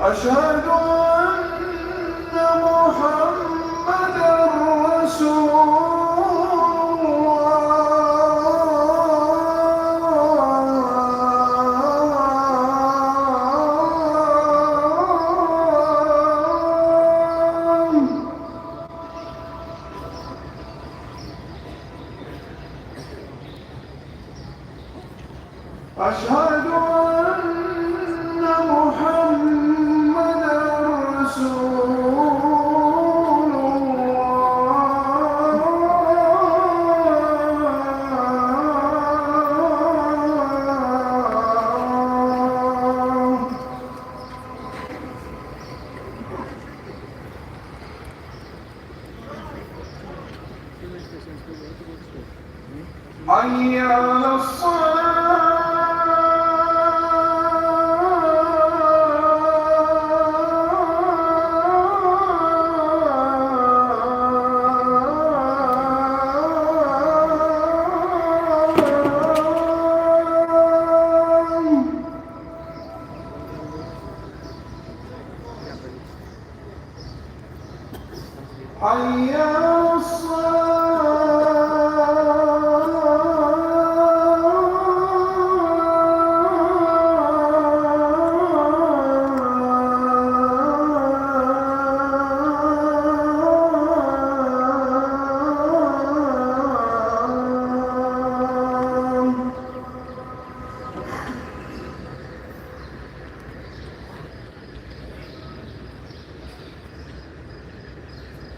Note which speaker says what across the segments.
Speaker 1: أشهد أن محمدا رسول حي على الصلاة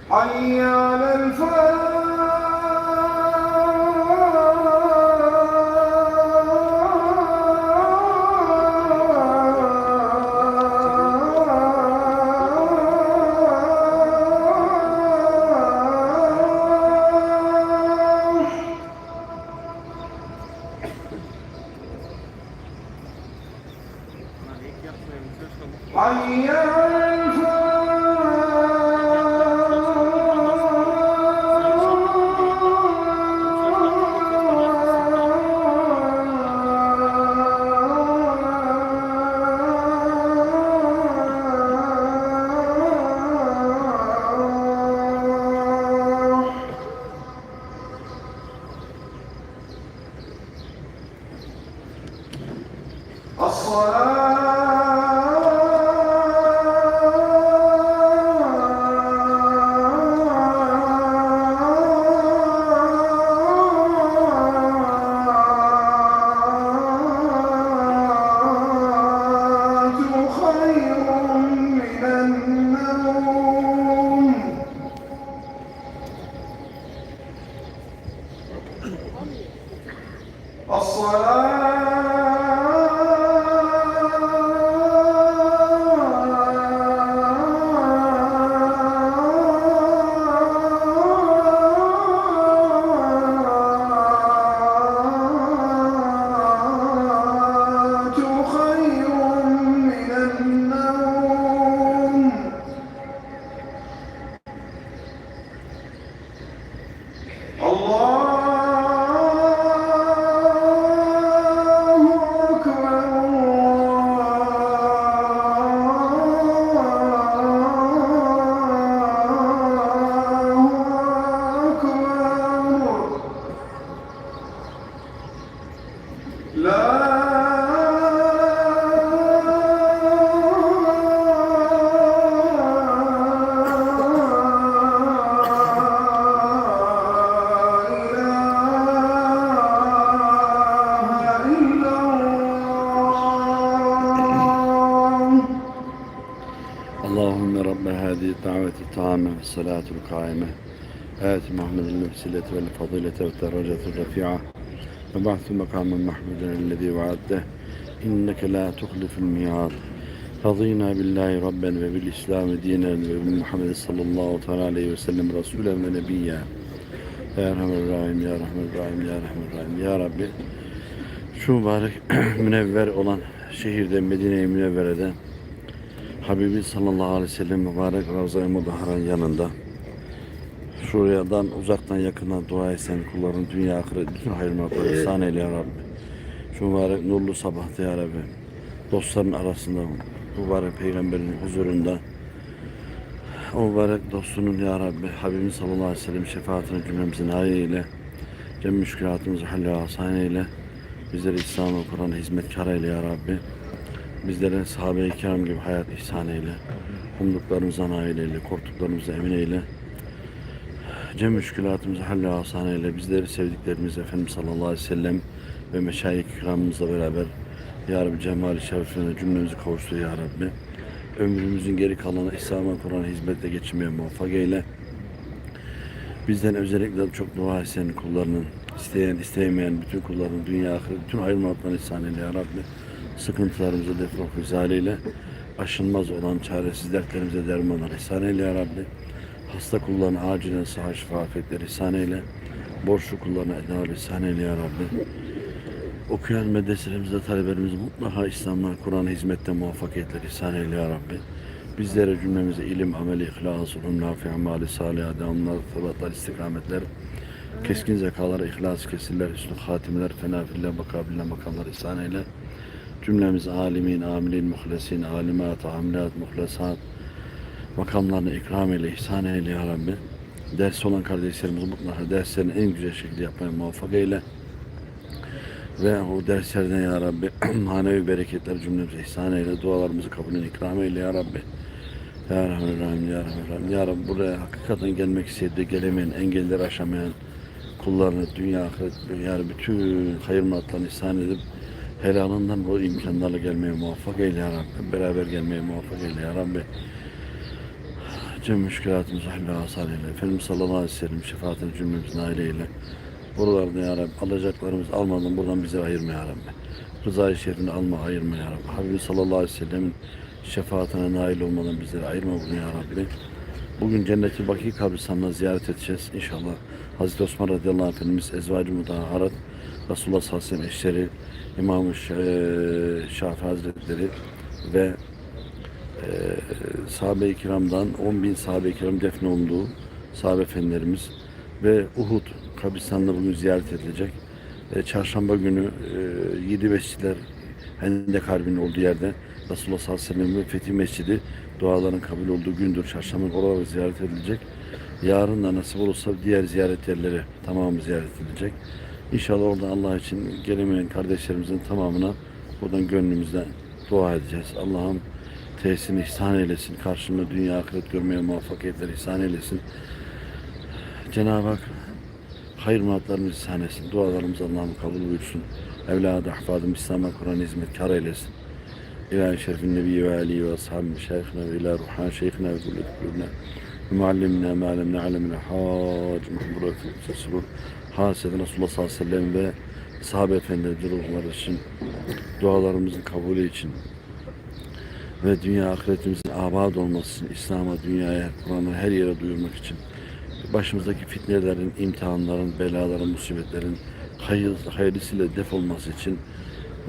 Speaker 1: حي على الفلاح الصلاة
Speaker 2: اللهم رب هذه الدعوة والصلاة القائمة. آت محمد الوسيلة والفضيلة والدرجة الرفيعة. وبعث مقاما محمودا الذي وعدته إنك لا تخلف الميعاد رضينا بالله ربا وبالإسلام دينا وبمحمد صلى الله تعالى عليه وسلم رسولا ونبيا Ya Rahman Rahim, Ya Rahman Rahim, Ya Rahman Rahim, Ya Rabbi. Şu mübarek münevver olan şehirde Medine-i Münevvere'de Habibi sallallahu aleyhi ve sellem mübarek Ravza-i Mudahhara'nın yanında şuradan uzaktan yakından dua etsen kulların dünya ahiret bütün hayırına ihsan eyle ya Rabbi. Şu mübarek nurlu sabahta ya Rabbi. Dostların arasında, mübarek peygamberin huzurunda. O mübarek dostunun ya Rabbi, Habibimiz sallallahu aleyhi ve sellem şefaatine cümlemizi nail eyle. Cem müşkülatımızı halle asan eyle. Bizleri İslam'a Kur'an'a hizmetkar eyle ya Rabbi. Bizlere sahabe-i kiram gibi hayat ihsan eyle. Umduklarımıza nail eyle, korktuklarımıza emin eyle. Cem müşkülatımızı halle asan eyle. Bizleri sevdiklerimiz Efendimiz sallallahu aleyhi ve sellem ve meşayih kiramımızla beraber Ya Rabbi cemali şeriflerine cümlemizi kavuştur Ya Rabbi. Ömrümüzün geri kalanı İslam'a Kur'an'a hizmetle geçirmeye muvaffak eyle. Bizden özellikle çok dua eden kullarının, isteyen, isteyemeyen bütün kulların dünya ahiret, bütün hayır muratlarını ihsan eyle Ya Rabbi. Sıkıntılarımızı defol izale eyle. Aşılmaz olan çaresiz dertlerimize dermanlar ihsan eyle Ya Rabbi. Hasta kullarına acilen sıhhat şifa afiyetler ihsan eyle. Borçlu kullarına edal ihsan eyle Ya Rabbi. Okuyan medreselerimizde talebelerimizi mutlaka İslam'la, Kur'an'a hizmette muvaffakiyetler ihsan eyle ya Rabbi. Bizlere cümlemize ilim, ameli, ihlas, ulum, nafi, amali, salih, devamlar, tabatlar, istikametler, keskin zekalar, ihlas, kesirler, hüsnü hatimeler, fenafiller, bakabiller, makamlar ihsan eyle. Cümlemiz alimin, amilin, muhlesin, alimat, amilat, muhlesat, makamlarını ikram eyle, ihsan eyle ya Rabbi. Ders olan kardeşlerimiz mutlaka derslerini en güzel şekilde yapmaya muvaffak eyle. Ve o derslerden ya Rabbi manevi bereketler cümlemize ihsan eyle. Dualarımızı kabulünü ikram eyle ya Rabbi. Ya Rahman Rahim, Ya Rahman Rahim. Ya Rabbi buraya hakikaten gelmek isteyip de gelemeyen, engelleri aşamayan kullarını dünya ahiret yani bütün hayır muratlarını ihsan edip helalından bu imkanlarla gelmeye muvaffak eyle ya Rabbi. Beraber gelmeye muvaffak eyle ya Rabbi. Cem müşkülatımızı halle asal eyle. Efendimiz sallallahu aleyhi ve sellem şefaatini cümlemizi nail eyle. Buralarda ya Rabbi alacaklarımız almadan buradan bizi ayırma ya Rabbi. Rızayı şerifini alma ayırma ya Rabbi. Habibimiz sallallahu aleyhi ve sellemin şefaatine nail olmadan bizleri ayırma bugün ya Rabbi. Bugün Cenneti Baki kabristanına ziyaret edeceğiz inşallah. Hazreti Osman radıyallahu anh Efendimiz Ezvacı Mudaharat, Resulullah sallallahu aleyhi ve sellem eşleri, İmam-ı Ş- Şafii Hazretleri ve e, sahabe-i kiramdan 10 bin sahabe-i kiram defnolunduğu sahabe efendilerimiz ve Uhud kabristanına bugün ziyaret edilecek. E, çarşamba günü e, Yedi Mescidler Hendek Harbi'nin olduğu yerde Resulullah sallallahu aleyhi ve sellem ve Fethi Mescidi duaların kabul olduğu gündür. Çarşamba oralara ziyaret edilecek. Yarın da nasip olursa diğer ziyaret yerleri tamamı ziyaret edilecek. İnşallah orada Allah için gelemeyen kardeşlerimizin tamamına buradan gönlümüzden dua edeceğiz. Allah'ım tesisini ihsan eylesin. Karşılığında dünya ahiret görmeye muvaffakiyetler ihsan eylesin. Cenab-ı Hak hayır muratlarımızı ihsan etsin. Dualarımız Allah'ım kabul buyursun. Evladı, ahfadım, İslam'a, Kur'an hizmet kar eylesin. İlahi şerifin nebi ve alihi ve ashabı şeyhine ve ila ruhan şeyhine ve kulli kulübüne ve muallimine ma lem ne'lemine hac muhbura sesrur haseden Resulullah sallallahu aleyhi ve sellem ve sahabe efendileri için dualarımızın kabulü için ve dünya ahiretimizin abad olması için, İslam'a, dünyaya, Kur'an'a her yere duyurmak için başımızdaki fitnelerin, imtihanların, belaların, musibetlerin hayır, hayırlısıyla def olması için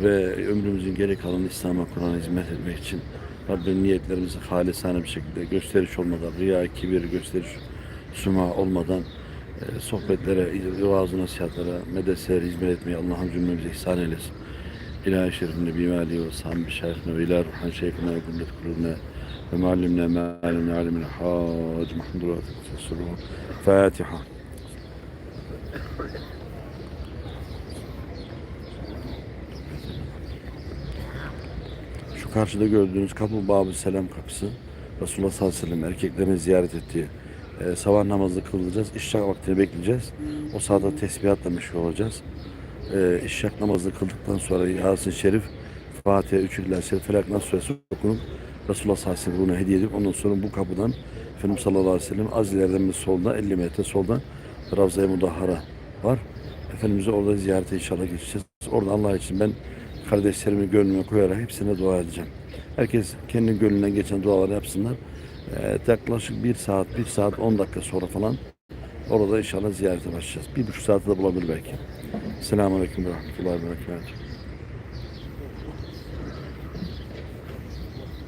Speaker 2: ve ömrümüzün geri kalanı İslam'a, Kur'an'a hizmet etmek için Rabbim niyetlerimizi halisane bir şekilde gösteriş olmadan, riya, kibir, gösteriş, suma olmadan e, sohbetlere, vaaz nasihatlara, medreselere hizmet etmeyi Allah'ın cümlemize ihsan eylesin. İlahi şerifinde bimali ve sahibi şeyhine ve ilah ruhan şeyhine ve kullet kulübüne ve muallimne mealimne alimine hac Mahmud Rafi Sesuru Fatiha. Şu karşıda gördüğünüz kapı Babı Selam kapısı. Resulullah sallallahu aleyhi ve sellem erkeklerin ziyaret ettiği e, sabah namazı kılacağız. İşrak vaktini bekleyeceğiz. O sırada tesbihatla meşgul olacağız. E, işrak namazını kıldıktan sonra Yasin Şerif, Fatiha, Üç İhlas Şerif, Felak Nas Suresi okunup Resulullah sallallahu aleyhi ve sellem hediye edip ondan sonra bu kapıdan Efendimiz sallallahu aleyhi ve sellem az ileriden bir solda 50 metre solda Ravza-i Mudahhara var. Efendimiz'i orada ziyarete inşallah geçeceğiz. Orada Allah için ben kardeşlerimi gönlüme koyarak hepsine dua edeceğim. Herkes kendi gönlünden geçen duaları yapsınlar. Ee, yaklaşık bir saat, bir saat 10 dakika sonra falan orada inşallah ziyarete başlayacağız. Bir buçuk saate de bulabilir belki. Selamun Aleyküm ve Rahmetullahi.